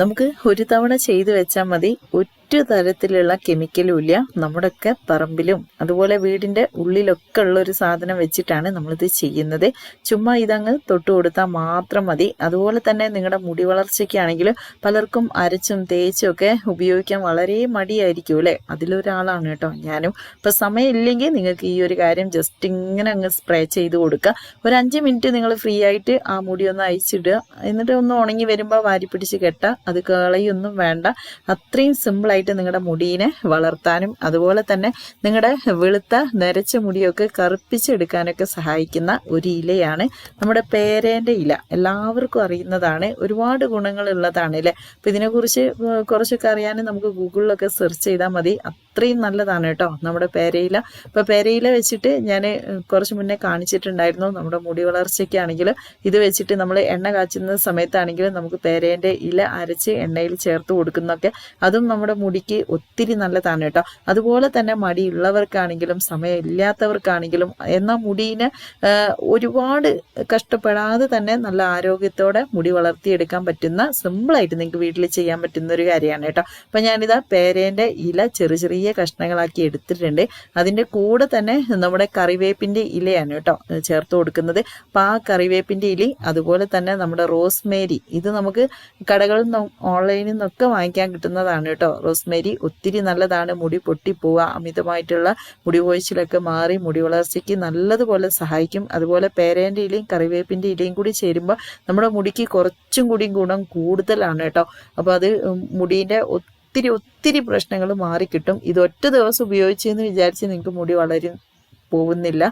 നമുക്ക് ഒരു തവണ ചെയ്തു വെച്ചാൽ മതി. ഒറ്റ തരത്തിലുള്ള കെമിക്കലും ഇല്ല നമ്മുടെയൊക്കെ പറമ്പിലും അതുപോലെ വീടിന്റെ ഉള്ളിലൊക്കെ ഉള്ള ഒരു സാധനം വെച്ചിട്ടാണ് നമ്മളിത് ചെയ്യുന്നത്. ചുമ്മാ ഇതങ്ങ് തൊട്ട് കൊടുത്താൽ മാത്രം മതി. അതുപോലെ തന്നെ നിങ്ങളുടെ മുടി വളർച്ചയ്ക്കാണെങ്കിൽ പലർക്കും അരച്ചും തേച്ചും ഒക്കെ ഉപയോഗിക്കാൻ വളരെ മടിയായിരിക്കും അല്ലേ? അതിലൊരാളാണ് കേട്ടോ ഞാനും. ഇപ്പം സമയമില്ലെങ്കിൽ നിങ്ങൾക്ക് ഈ ഒരു കാര്യം ജസ്റ്റ് ഇങ്ങനെ അങ്ങ് സ്പ്രേ ചെയ്ത് കൊടുക്കുക. ഒരു അഞ്ച് മിനിറ്റ് നിങ്ങൾ ഫ്രീ ആയിട്ട് ആ മുടി ഒന്ന് അയച്ചിടുക എന്നിട്ട് ഒന്ന് ഉണങ്ങി വരുമ്പോൾ വാരി പിടിച്ച് കെട്ടുക. അത് കളയൊന്നും വേണ്ട. അത്രയും സിമ്പിൾ ആയിട്ട് നിങ്ങളുടെ മുടിയിനെ വളർത്താനും അതുപോലെ തന്നെ നിങ്ങളുടെ വെളുത്ത നരച്ച മുടിയൊക്കെ കറുപ്പിച്ചെടുക്കാനൊക്കെ സഹായിക്കുന്ന ഒരു ഇലയാണ് നമ്മുടെ പേരേന്റെ ഇല. എല്ലാവർക്കും അറിയുന്നതാണ് ഒരുപാട് ഗുണങ്ങളുള്ളതാണ് അല്ലേ അപ്പം ഇതിനെക്കുറിച്ച് കുറച്ചൊക്കെ അറിയാനും നമുക്ക് ഗൂഗിളിലൊക്കെ സെർച്ച് ചെയ്താൽ മതി. അത്രയും നല്ലതാണ് കേട്ടോ നമ്മുടെ പേരയില. ഇപ്പൊ പേരയില വെച്ചിട്ട് ഞാൻ കുറച്ച് മുന്നേ കാണിച്ചിട്ടുണ്ടായിരുന്നു നമ്മുടെ മുടി വളർച്ചയ്ക്കാണെങ്കിൽ ഇത് വെച്ചിട്ട് നമ്മൾ എണ്ണ കാച്ചുന്ന സമയത്താണെങ്കിലും നമുക്ക് പേരേന്റെ ഇല അരച്ച് എണ്ണയിൽ ചേർത്ത് കൊടുക്കുന്നൊക്കെ. അതും നമ്മുടെ മുടിക്ക് ഒത്തിരി നല്ലതാണ് കേട്ടോ. അതുപോലെ തന്നെ മടിയുള്ളവർക്കാണെങ്കിലും സമയമില്ലാത്തവർക്കാണെങ്കിലും എന്നാൽ മുടീനെ ഒരുപാട് കഷ്ടപ്പെടാതെ തന്നെ നല്ല ആരോഗ്യത്തോടെ മുടി വളർത്തിയെടുക്കാൻ പറ്റുന്ന സിമ്പിളായിട്ട് നിങ്ങൾക്ക് വീട്ടിൽ ചെയ്യാൻ പറ്റുന്ന ഒരു കാര്യമാണ് കേട്ടോ. അപ്പം ഞാനിതാ പേരേന്റെ ഇല ചെറിയ ചെറിയ കഷ്ണങ്ങളാക്കി എടുത്തിട്ടുണ്ട്. അതിന്റെ കൂടെ തന്നെ നമ്മുടെ കറിവേപ്പിന്റെ ഇലയാണ് കേട്ടോ ചേർത്ത് കൊടുക്കുന്നത്. അപ്പം ആ കറിവേപ്പിന്റെ ഇലി അതുപോലെ തന്നെ നമ്മുടെ റോസ്മേരി ഇത് നമുക്ക് കടകളിൽ നിന്നും ഓൺലൈനിൽ നിന്നൊക്കെ വാങ്ങിക്കാൻ കിട്ടുന്നതാണ് കേട്ടോ. റോസ്മേരി ഒത്തിരി നല്ലതാണ്. മുടി പൊട്ടിപ്പോവുക അമിതമായിട്ടുള്ള മുടി കൊഴിച്ചിലൊക്കെ മാറി മുടി വളർച്ചയ്ക്ക് നല്ലതുപോലെ സഹായിക്കും. അതുപോലെ പേരേന്റെ ഇലയും കറിവേപ്പിന്റെ ഇലയും കൂടി ചേരുമ്പോൾ നമ്മുടെ മുടിക്ക് കുറച്ചും കൂടി ഗുണം കൂടുതലാണ് കേട്ടോ. അപ്പോൾ അത് മുടീന്റെ ഒത്തിരി ഒത്തിരി പ്രശ്നങ്ങൾ മാറിക്കിട്ടും. ഇത് ഒറ്റ ദിവസം ഉപയോഗിച്ചെന്ന് വിചാരിച്ച് നിങ്ങൾക്ക് മുടി വളരും പോകുന്നില്ല.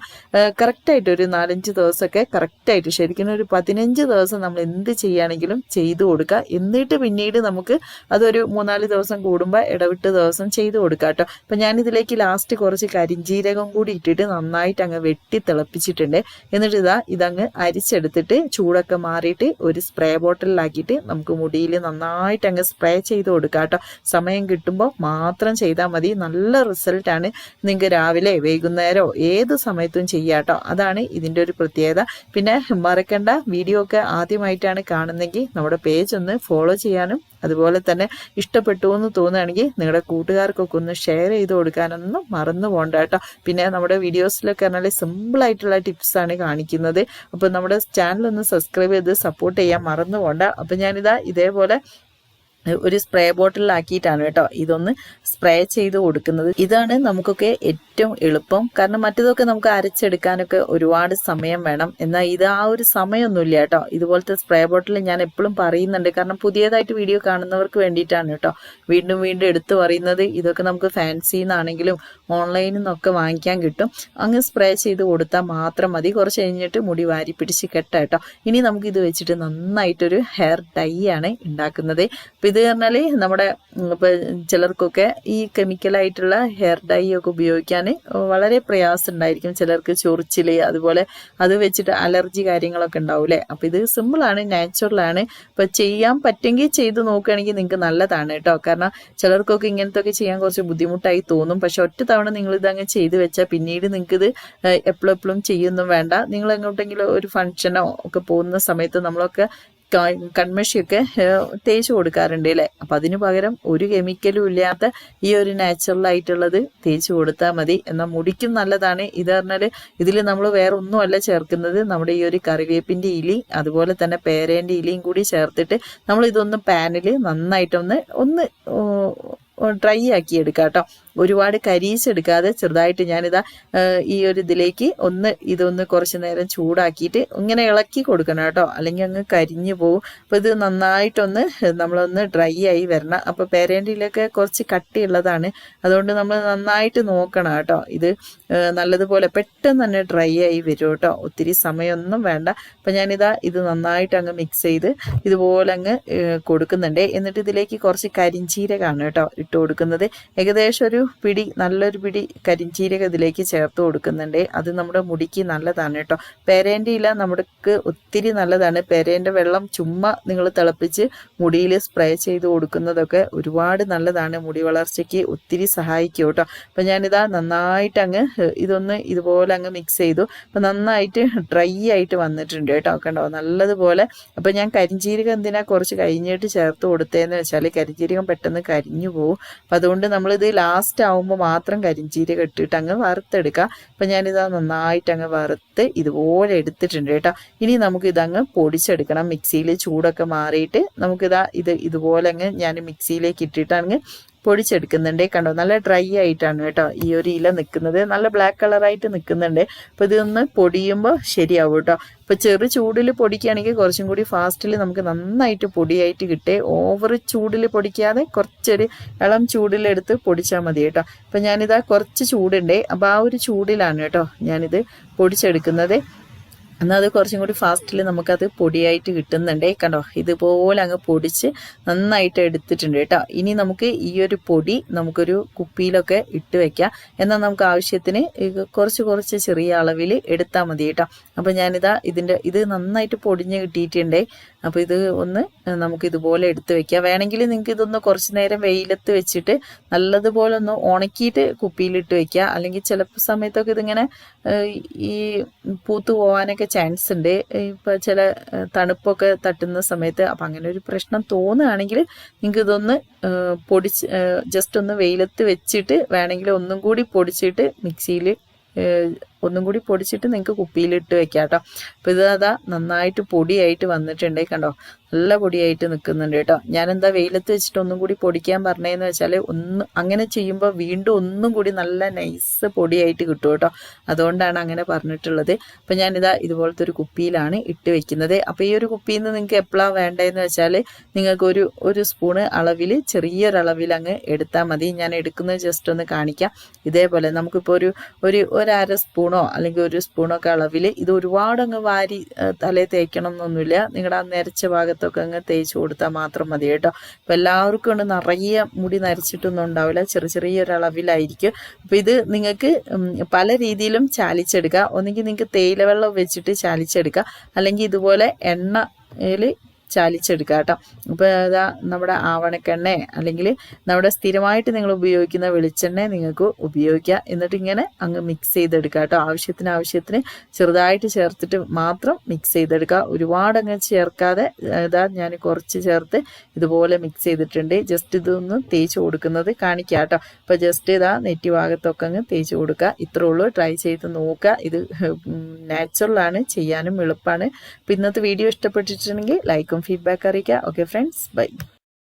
കറക്റ്റായിട്ട് ഒരു നാലഞ്ച് ദിവസമൊക്കെ കറക്റ്റായിട്ട് ശരിക്കും ഒരു പതിനഞ്ച് ദിവസം നമ്മൾ എന്ത് ചെയ്യുകയാണെങ്കിലും ചെയ്തു കൊടുക്കുക. എന്നിട്ട് പിന്നീട് നമുക്ക് അതൊരു മൂന്നാൽ ദിവസം കൂടുമ്പോൾ ഇടവിട്ട് ദിവസം ചെയ്തു കൊടുക്കുക കേട്ടോ. അപ്പം ഞാനിതിലേക്ക് ലാസ്റ്റ് കുറച്ച് കരിഞ്ജീരകം കൂടി ഇട്ടിട്ട് നന്നായിട്ട് അങ്ങ് വെട്ടി തിളപ്പിച്ചിട്ടുണ്ട്. എന്നിട്ട് ഇതാ ഇതങ്ങ് അരിച്ചെടുത്തിട്ട് ചൂടൊക്കെ മാറിയിട്ട് ഒരു സ്പ്രേ ബോട്ടിലാക്കിയിട്ട് നമുക്ക് മുടിയിൽ നന്നായിട്ട് അങ്ങ് സ്പ്രേ ചെയ്ത് കൊടുക്കുക കേട്ടോ. സമയം കിട്ടുമ്പോൾ മാത്രം ചെയ്താൽ മതി. നല്ല റിസൾട്ടാണ് നിങ്ങൾക്ക് രാവിലെ വൈകുന്നേരമോ ഏത് സമയത്തും ചെയ്യാട്ടോ. അതാണ് ഇതിന്റെ ഒരു പ്രത്യേകത. പിന്നെ മറക്കണ്ട വീഡിയോ ഒക്കെ ആദ്യമായിട്ടാണ് കാണുന്നെങ്കിൽ നമ്മുടെ പേജ് ഒന്ന് ഫോളോ ചെയ്യാനും അതുപോലെ തന്നെ ഇഷ്ടപ്പെട്ടു എന്ന് തോന്നുകയാണെങ്കിൽ നിങ്ങളുടെ കൂട്ടുകാർക്കൊക്കെ ഒന്ന് ഷെയർ ചെയ്ത് കൊടുക്കാനൊന്നും മറന്നു പോകണ്ട കേട്ടോ. പിന്നെ നമ്മുടെ വീഡിയോസിലൊക്കെ പറഞ്ഞാൽ സിമ്പിൾ ആയിട്ടുള്ള ടിപ്സ് ആണ് കാണിക്കുന്നത്. അപ്പോൾ നമ്മുടെ ചാനൽ ഒന്ന് സബ്സ്ക്രൈബ് ചെയ്ത് സപ്പോർട്ട് ചെയ്യാൻ മറന്നു പോകണ്ട അപ്പോൾ ഞാനിതാ ഇതേപോലെ ഒരു സ്പ്രേ ബോട്ടിലാക്കിയിട്ടാണ് കേട്ടോ ഇതൊന്ന് സ്പ്രേ ചെയ്ത് കൊടുക്കുന്നത്. ഇതാണ് നമുക്കൊക്കെ ഏറ്റവും എളുപ്പം. കാരണം മറ്റതൊക്കെ നമുക്ക് അരച്ചെടുക്കാനൊക്കെ ഒരുപാട് സമയം വേണം. എന്നാൽ ഇത് ആ ഒരു സമയമൊന്നുമില്ല കേട്ടോ. ഇതുപോലത്തെ സ്പ്രേ ബോട്ടിൽ ഞാൻ എപ്പോഴും പറയുന്നുണ്ട്. കാരണം പുതിയതായിട്ട് വീഡിയോ കാണുന്നവർക്ക് വേണ്ടിയിട്ടാണ് കേട്ടോ. വീണ്ടും വീണ്ടും എടുത്തു പറയുന്നത്. ഇതൊക്കെ നമുക്ക് ഫാൻസിയിൽ നിന്നാണെങ്കിലും ഓൺലൈനിൽ നിന്നൊക്കെ വാങ്ങിക്കാൻ കിട്ടും. അങ്ങ് സ്പ്രേ ചെയ്ത് കൊടുത്താൽ മാത്രം മതി. കുറച്ച് കഴിഞ്ഞിട്ട് മുടി വാരി പിടിച്ച് കെട്ടാം കേട്ടോ. ഇനി നമുക്ക് ഇത് വെച്ചിട്ട് നന്നായിട്ടൊരു ഹെയർ ഡൈ ആണ് ഉണ്ടാക്കുന്നത്. അപ്പം ഇത് പറഞ്ഞാൽ നമ്മുടെ ഇപ്പൊ ചിലർക്കൊക്കെ ഈ കെമിക്കലായിട്ടുള്ള ഹെയർ ഡൈ ഒക്കെ ഉപയോഗിക്കാൻ വളരെ പ്രയാസം ഉണ്ടായിരിക്കും. ചിലർക്ക് ചൊറിച്ചിൽ അതുപോലെ അത് വെച്ചിട്ട് അലർജി കാര്യങ്ങളൊക്കെ ഉണ്ടാവില്ലേ അപ്പോൾ ഇത് സിമ്പിളാണ് നാച്ചുറലാണ് ഇപ്പോൾ ചെയ്യാൻ പറ്റുമെങ്കിൽ ചെയ്ത് നോക്കുകയാണെങ്കിൽ നിങ്ങൾക്ക് നല്ലതാണ് കേട്ടോ. കാരണം ചിലർക്കൊക്കെ ഇങ്ങനത്തെ ഒക്കെ ചെയ്യാൻ കുറച്ച് ബുദ്ധിമുട്ടായി തോന്നും. പക്ഷെ ഒറ്റ തവണ നിങ്ങൾ ഇതങ്ങ് ചെയ്ത് വെച്ചാൽ പിന്നീട് നിങ്ങൾക്ക് ഇത് എപ്പോഴും എപ്പോഴും ചെയ്യൊന്നും വേണ്ട. നിങ്ങൾ എങ്ങോട്ടെങ്കിലും ഒരു ഫംഗ്ഷനോ ഒക്കെ പോകുന്ന സമയത്ത് നമ്മളൊക്കെ കൺമഷിയൊക്കെ തേച്ച് കൊടുക്കാറുണ്ട് അല്ലേ? അപ്പം അതിന് പകരം ഒരു കെമിക്കലും ഇല്ലാത്ത ഈ ഒരു നാച്ചുറൽ ആയിട്ടുള്ളത് തേച്ച് കൊടുത്താൽ മതി. എന്നാൽ മുടിക്കും നല്ലതാണ്. ഇത് പറഞ്ഞാൽ ഇതിൽ നമ്മൾ വേറെ ഒന്നുമല്ല ചേർക്കുന്നത്. നമ്മുടെ ഈ ഒരു കറിവേപ്പിന്റെ ഇലി അതുപോലെ തന്നെ പേരേന്റെ ഇലയും കൂടി ചേർത്തിട്ട് നമ്മൾ ഇതൊന്ന് പാനിൽ നന്നായിട്ടൊന്ന് ഒന്ന് ഡ്രൈ ആക്കി എടുക്കാം കേട്ടോ ഒരുപാട് കരിയിച്ചെടുക്കാതെ ചെറുതായിട്ട് ഞാനിതാ ഈ ഒരു ഇതിലേക്ക് ഒന്ന് ഇതൊന്ന് കുറച്ച് നേരം ചൂടാക്കിയിട്ട് ഇങ്ങനെ ഇളക്കി കൊടുക്കണം കേട്ടോ. അല്ലെങ്കിൽ അങ്ങ് കരിഞ്ഞു പോകും അപ്പോൾ ഇത് നന്നായിട്ടൊന്ന് നമ്മളൊന്ന് ഡ്രൈ ആയി വരണം. അപ്പോൾ പേരേന്റെയിലൊക്കെ കുറച്ച് കട്ടിയുള്ളതാണ്. അതുകൊണ്ട് നമ്മൾ നന്നായിട്ട് നോക്കണം കേട്ടോ. ഇത് നല്ലതുപോലെ പെട്ടെന്ന് തന്നെ ഡ്രൈ ആയി വരും കേട്ടോ. ഒത്തിരി സമയമൊന്നും വേണ്ട. അപ്പം ഞാനിതാ ഇത് നന്നായിട്ട് അങ്ങ് മിക്സ് ചെയ്ത് ഇതുപോലെ അങ്ങ് കൊടുക്കുന്നുണ്ട്. എന്നിട്ട് ഇതിലേക്ക് കുറച്ച് കരിഞ്ചീരകമാണ് കേട്ടോ ഇട്ട് കൊടുക്കുന്നത്. ഏകദേശം ഒരു പിടി നല്ലൊരു പിടി കരിഞ്ചീരക ഇതിലേക്ക് ചേർത്ത് കൊടുക്കുന്നുണ്ട്. അത് നമ്മുടെ മുടിക്ക് നല്ലതാണ് കേട്ടോ. പേരേന്റെ ഇല നമുക്ക് ഒത്തിരി നല്ലതാണ്. പേരേന്റെ വെള്ളം ചുമ്മാ നിങ്ങൾ തിളപ്പിച്ച് മുടിയിൽ സ്പ്രേ ചെയ്ത് കൊടുക്കുന്നതൊക്കെ ഒരുപാട് നല്ലതാണ്. മുടി വളർച്ചയ്ക്ക് ഒത്തിരി സഹായിക്കും കേട്ടോ. അപ്പം ഞാനിതാ നന്നായിട്ട് അങ്ങ് ഇതൊന്ന് ഇതുപോലെ അങ്ങ് മിക്സ് ചെയ്തു. അപ്പം നന്നായിട്ട് ഡ്രൈ ആയിട്ട് വന്നിട്ടുണ്ട് കേട്ടോ. കണ്ടോ? നല്ലതുപോലെ. അപ്പം ഞാൻ കരിഞ്ചീരക എന്തിനാ കുറച്ച് കഴിഞ്ഞിട്ട് ചേർത്ത് കൊടുത്തതെന്ന് വെച്ചാൽ കരിഞ്ചീരകം പെട്ടെന്ന് കരിഞ്ഞു പോകും അപ്പം അതുകൊണ്ട് നമ്മളിത് ലാസ്റ്റ് ആവുമ്പോൾ മാത്രം കരിഞ്ചീര ഇട്ടിട്ട് അങ്ങ് വറുത്തെടുക്കുക അപ്പം ഞാനിതാ നന്നായിട്ട് അങ്ങ് വറുത്ത് ഇതുപോലെ എടുത്തിട്ടുണ്ട് കേട്ടോ. ഇനി നമുക്ക് ഇതങ്ങ് പൊടിച്ചെടുക്കണം. മിക്സിയിൽ ചൂടൊക്കെ മാറിയിട്ട് നമുക്കിതാ ഇത് ഇതുപോലെ അങ്ങ് ഞാൻ മിക്സിയിലേക്ക് ഇട്ടിട്ട് അങ്ങ് പൊടിച്ചെടുക്കുന്നുണ്ട്. കണ്ടോ? നല്ല ഡ്രൈ ആയിട്ടാണ് കേട്ടോ ഈ ഒരു ഇല നിൽക്കുന്നത്. നല്ല ബ്ലാക്ക് കളറായിട്ട് നിൽക്കുന്നുണ്ട്. അപ്പോൾ ഇതൊന്ന് പൊടിയുമ്പോൾ ശരിയാവും കേട്ടോ. ഇപ്പോൾ ചെറു ചൂടിൽ പൊടിക്കുകയാണെങ്കിൽ കുറച്ചും കൂടി ഫാസ്റ്റിൽ നമുക്ക് നന്നായിട്ട് പൊടിയായിട്ട് കിട്ടേ. ഓവർ ചൂടിൽ പൊടിക്കാതെ കുറച്ചൊരു ഇളം ചൂടിലെടുത്ത് പൊടിച്ചാൽ മതി കേട്ടോ. അപ്പോൾ ഞാനിതാ കുറച്ച് ചൂടുണ്ടേ. അപ്പോൾ ആ ഒരു ചൂടിലാണ് കേട്ടോ ഞാനിത് പൊടിച്ചെടുക്കുന്നത്. എന്നാൽ അത് കുറച്ചും കൂടി ഫാസ്റ്റിൽ നമുക്കത് പൊടിയായിട്ട് കിട്ടുന്നുണ്ടേ. കണ്ടോ? ഇതുപോലെ അങ്ങ് പൊടിച്ച് നന്നായിട്ട് എടുത്തിട്ടുണ്ട് കേട്ടോ. ഇനി നമുക്ക് ഈ ഒരു പൊടി നമുക്കൊരു കുപ്പിയിലൊക്കെ ഇട്ട് വെക്കാം. എന്നാൽ നമുക്ക് ആവശ്യത്തിന് കുറച്ച് കുറച്ച് ചെറിയ അളവിൽ എടുത്താൽ മതി കേട്ടോ. അപ്പം ഞാനിതാ ഇതിന്റെ ഇത് നന്നായിട്ട് പൊടിഞ്ഞ് കിട്ടിയിട്ടുണ്ടേ. അപ്പോൾ ഇത് ഒന്ന് നമുക്ക് ഇതുപോലെ എടുത്ത് വെക്കാം. വേണമെങ്കിൽ നിങ്ങൾക്ക് ഇതൊന്ന് കുറച്ച് നേരം വെയിലത്ത് വെച്ചിട്ട് നല്ലതുപോലെ ഒന്ന് ഉണക്കിയിട്ട് കുപ്പിയിലിട്ട് വെക്കുക. അല്ലെങ്കിൽ ചിലപ്പോൾ സമയത്തൊക്കെ ഇതിങ്ങനെ ഈ പൂത്തു പോകാനൊക്കെ ചാൻസ് ഉണ്ട്. ഇപ്പോൾ ചില തണുപ്പൊക്കെ തട്ടുന്ന സമയത്ത് അപ്പം അങ്ങനെ ഒരു പ്രശ്നം തോന്നുകയാണെങ്കിൽ നിങ്ങൾക്ക് ഇതൊന്ന് പൊടിച്ച് ജസ്റ്റ് ഒന്ന് വെയിലത്ത് വെച്ചിട്ട് വേണമെങ്കിൽ ഒന്നും കൂടി പൊടിച്ചിട്ട് മിക്സിയിൽ ഒന്നും കൂടി പൊടിച്ചിട്ട് നിങ്ങൾക്ക് കുപ്പിയിലിട്ട് വെക്കാം കേട്ടോ അപ്പോൾ ഇത് അതാ നന്നായിട്ട് പൊടിയായിട്ട് വന്നിട്ടുണ്ട് കണ്ടോ? നല്ല പൊടിയായിട്ട് നിൽക്കുന്നുണ്ട് കേട്ടോ. ഞാനെന്താ വെയിലത്ത് വെച്ചിട്ട് ഒന്നും കൂടി പൊടിക്കാൻ പറഞ്ഞതെന്ന് വെച്ചാൽ ഒന്ന് അങ്ങനെ ചെയ്യുമ്പോൾ വീണ്ടും ഒന്നും കൂടി നല്ല നൈസ് പൊടിയായിട്ട് കിട്ടും കേട്ടോ. അതുകൊണ്ടാണ് അങ്ങനെ പറഞ്ഞിട്ടുള്ളത്. അപ്പം ഞാനിതാ ഇതുപോലത്തെ ഒരു കുപ്പിയിലാണ് ഇട്ട് വെക്കുന്നത്. അപ്പോൾ ഈ ഒരു കുപ്പിയിൽ നിന്ന് നിങ്ങൾക്ക് എപ്പോഴാണ് വേണ്ടതെന്ന് വെച്ചാൽ നിങ്ങൾക്ക് ഒരു ഒരു സ്പൂണ് അളവിൽ ചെറിയൊരളവിൽ അങ്ങ് എടുത്താൽ മതി. ഞാൻ എടുക്കുന്നത് ജസ്റ്റ് ഒന്ന് കാണിക്കാം. ഇതേപോലെ നമുക്കിപ്പോൾ ഒരു ഒരു ഒരര സ്പൂണോ അല്ലെങ്കിൽ ഒരു സ്പൂണൊക്കെ അളവിൽ ഇത് ഒരുപാട് അങ്ങ് വാരി തലേ തേക്കണം എന്നൊന്നുമില്ല നിങ്ങളുടെ ആ നരച്ച ഭാഗത്തൊക്കെ അങ്ങ് തേച്ച് കൊടുത്താൽ മാത്രം മതി കേട്ടോ. അപ്പം എല്ലാവർക്കും ഉണ്ട് നിറയെ മുടി നരച്ചിട്ടൊന്നും ഉണ്ടാവില്ല ചെറിയ ചെറിയൊരളവിലായിരിക്കും. അപ്പം ഇത് നിങ്ങൾക്ക് പല രീതിയിലും ചാലിച്ചെടുക്കുക ഒന്നെങ്കിൽ നിങ്ങൾക്ക് തേയില വെള്ളം വെച്ചിട്ട് ചാലിച്ചെടുക്കുക അല്ലെങ്കിൽ ഇതുപോലെ എണ്ണയിൽ ചാലിച്ചെടുക്കുക കേട്ടോ. അപ്പോൾ അതാ നമ്മുടെ ആവണക്കെണ്ണ അല്ലെങ്കിൽ നമ്മുടെ സ്ഥിരമായിട്ട് നിങ്ങൾ ഉപയോഗിക്കുന്ന വെളിച്ചെണ്ണ നിങ്ങൾക്ക് ഉപയോഗിക്കുക എന്നിട്ട് ഇങ്ങനെ അങ്ങ് മിക്സ് ചെയ്തെടുക്കുക കേട്ടോ. ആവശ്യത്തിന് ആവശ്യത്തിന് ചെറുതായിട്ട് ചേർത്തിട്ട് മാത്രം മിക്സ് ചെയ്തെടുക്കുക. ഒരുപാട് അങ്ങ് ചേർക്കാതെ ഇതാ ഞാൻ കുറച്ച് ചേർത്ത് ഇതുപോലെ മിക്സ് ചെയ്തിട്ടുണ്ട്. ജസ്റ്റ് ഇതൊന്ന് തേച്ച് കൊടുക്കുന്നത് കാണിക്കുക കേട്ടോ. അപ്പോൾ ജസ്റ്റ് ഇതാ നെറ്റി ഭാഗത്തൊക്കെ അങ്ങ് തേച്ച് കൊടുക്കുക. ഇത്രേ ഉള്ളൂ. ട്രൈ ചെയ്ത് നോക്കുക. ഇത് നാച്ചുറലാണ് ചെയ്യാനും എളുപ്പമാണ്. അപ്പോൾ ഇന്നത്തെ വീഡിയോ ഇഷ്ടപ്പെട്ടിട്ടുണ്ടെങ്കിൽ ലൈക്കും ഫീഡ്ബാക്ക് അറിയിക്കുക ഓക്കെ ഫ്രണ്ട്സ് ബൈ